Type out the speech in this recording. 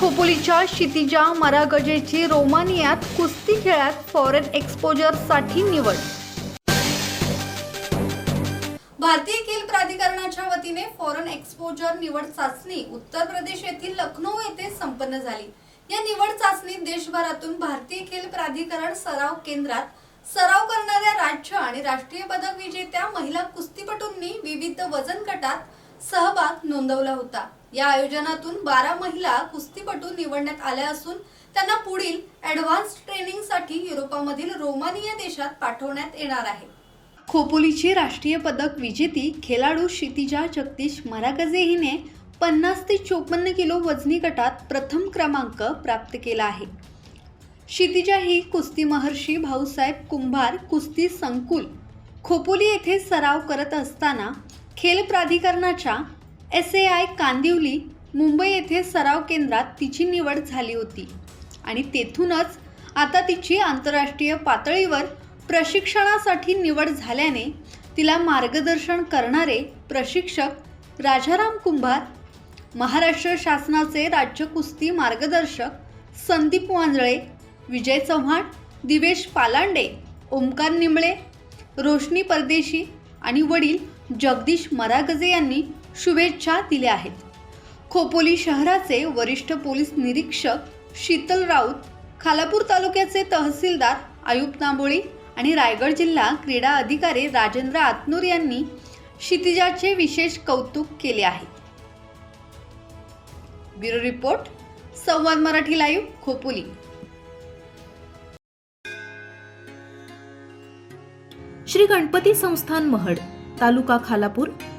खोपोलीच्या क्षितिजा मरागजेची रोमानियात कुस्ती खेळात फॉरेन एक्सपोजरसाठी निवड. भारतीय खेल प्राधिकरणाच्या वतीने फॉरेन एक्सपोजर निवड चाचणी उत्तर प्रदेश येथील लखनौ येथे संपन्न झाली. या निवड चाचणीत देशभरातून भारतीय खेल प्राधिकरण सराव केंद्रात सराव करणाऱ्या राज्य आणि राष्ट्रीय पदक विजेत्या महिला कुस्तीपटूंनी विविध वजन गटात सहभाग नोंदवला होता. या आयोजनातून बारा महिला कुस्तीपटू निवडण्यात आल्या असून त्यांना पुढील ऍडव्हान्स ट्रेनिंगसाठी युरोपामधील रोमानिया देशात पाठवण्यात येणार आहे. खोपोलीची राष्ट्रीय पदक विजेती खेळाडू क्षितिजा जगदीश मरागजे हिने पन्नास ते चोपन्न किलो वजनी गटात प्रथम क्रमांक प्राप्त केला आहे. क्षितिजा ही कुस्ती महर्षी भाऊसाहेब कुंभार कुस्ती संकुल खोपोली येथे सराव करत असताना खेल प्राधिकरणाच्या S A I Kandivali Mumbai येथे सराव केंद्रात तिची निवड झाली होती. आणि तेथूनच आता तिची आंतरराष्ट्रीय पातळीवर प्रशिक्षणासाठी निवड झाल्याने तिला मार्गदर्शन करणारे प्रशिक्षक राजाराम कुंभार महाराष्ट्र शासनाचे राज्य कुस्ती मार्गदर्शक संदीप वांजळे विजय चव्हाण दिवेश पालांडे ओमकार निंबळे रोशनी परदेशी आणि वडील जगदीश मरागजे यांनी शुभेच्छा दिल्या आहेत. खोपोली शहराचे वरिष्ठ पोलीस निरीक्षक शीतल राऊत खालापूर तालुक्याचे तहसीलदार आयुब तांबोळी आणि रायगड जिल्हा क्रीडा अधिकारी राजेंद्र आतनूर यांनी क्षितिजाचे विशेष कौतुक केले आहे. Bureau report Samvad Marathi live Khopoli. Shri Ganpati संस्थान महड तालुका खालापूर